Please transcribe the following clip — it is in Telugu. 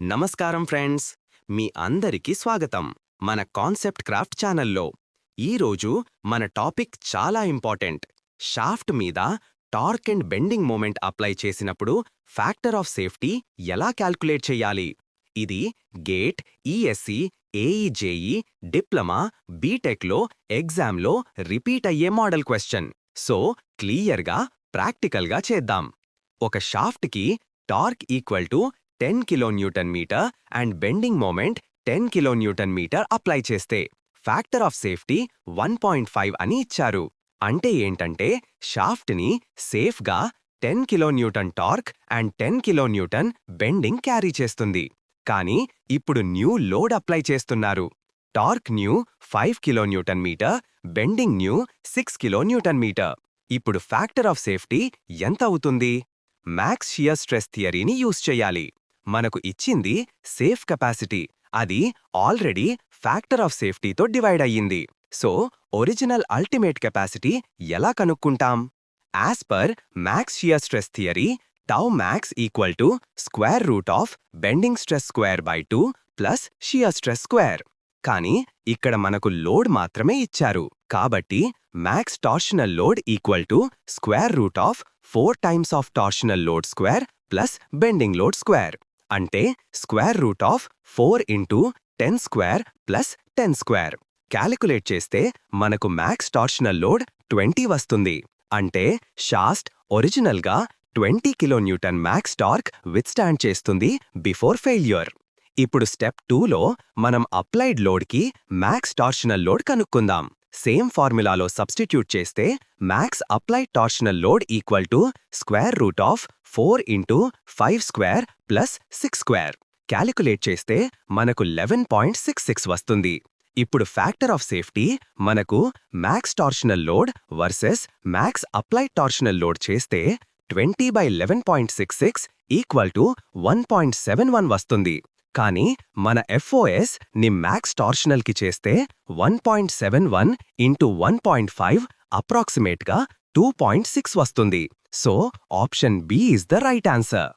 నమస్కారం ఫ్రెండ్స్. మీ అందరికీ స్వాగతం. మన కాన్సెప్ట్ క్రాఫ్ట్ ఛానల్లో. ఈరోజు మన టాపిక్ చాలా ఇంపార్టెంట్. షాఫ్ట్ మీద torque and bending moment apply చేసినప్పుడు ఫ్యాక్టర్ ఆఫ్ సేఫ్టీ ఎలా క్యాల్కులేట్ చేయాలి? ఇది గేట్ ఈఎస్సి ఏఈజేఈ డిప్లొమా బీటెక్లో ఎగ్జామ్లో రిపీట్ అయ్యే మోడల్ క్వశ్చన్. సో క్లియర్గా ప్రాక్టికల్గా చేద్దాం. ఒక షాఫ్ట్కి torque equal to ten kilonewton metre and bending moment ten kilonewton metre apply చేస్తే factor of safety one point five అని ఇచ్చారు. అంటే ఏంటంటే షాఫ్ట్ని సేఫ్గా ten kilonewton torque and ten kilonewton bending carry చేస్తుంది. కానీ ఇప్పుడు న్యూ లోడ్ అప్లై చేస్తున్నారు. Torque new five kilonewton metre bending new six kilonewton metre. ఇప్పుడు ఫ్యాక్టర్ ఆఫ్ సేఫ్టీ ఎంత అవుతుంది? మ్యాక్స్ షియర్ స్ట్రెస్ థియరీని యూస్ చేయాలి. మనకు ఇచ్చింది సేఫ్ కెపాసిటీ. అది ఆల్రెడీ ఫ్యాక్టర్ ఆఫ్ సేఫ్టీతో డివైడ్ అయ్యింది. సో ఒరిజినల్ అల్టిమేట్ కెపాసిటీ ఎలా కనుక్కుంటాం? As per max shear stress theory tau max equal to square root of bending stress square by two plus shear stress square. కానీ ఇక్కడ మనకు లోడ్ మాత్రమే ఇచ్చారు. కాబట్టి max torsional load equal to square root of four times of torsional load square plus bending load square. అంటే square root of four into ten square plus ten square. Calculate చేస్తే మనకు మ్యాక్స్ టార్షనల్ లోడ్ ట్వంటీ వస్తుంది. అంటే షాస్ట్ ఒరిజినల్గా twenty kilonewton max torque withstand చేస్తుంది బిఫోర్ ఫెయిల్యూర్. ఇప్పుడు స్టెప్ టూలో మనం అప్లైడ్ లోడ్కి మ్యాక్స్ టార్షనల్ లోడ్ కనుక్కుందాం. సేమ్ ఫార్ములాలో సబ్స్టిట్యూట్ చేస్తే max applied torsional load equal to square root of four into five square plus six square calculate చేస్తే మనకు లెవెన్ పాయింట్ సిక్స్ సిక్స్ వస్తుంది. ఇప్పుడు ఫ్యాక్టర్ ఆఫ్ సేఫ్టీ మనకు max torsional load versus max applied torsional load చేస్తే twenty by eleven point six six equal to one point seven one వస్తుంది. కానీ మన ఎఫ్ఓఎస్ని మ్యాక్స్ టార్షనల్కి చేస్తే one point seven one into one point five అప్రాక్సిమేట్గా టూ పాయింట్ సిక్స్ వస్తుంది. So option B is the right answer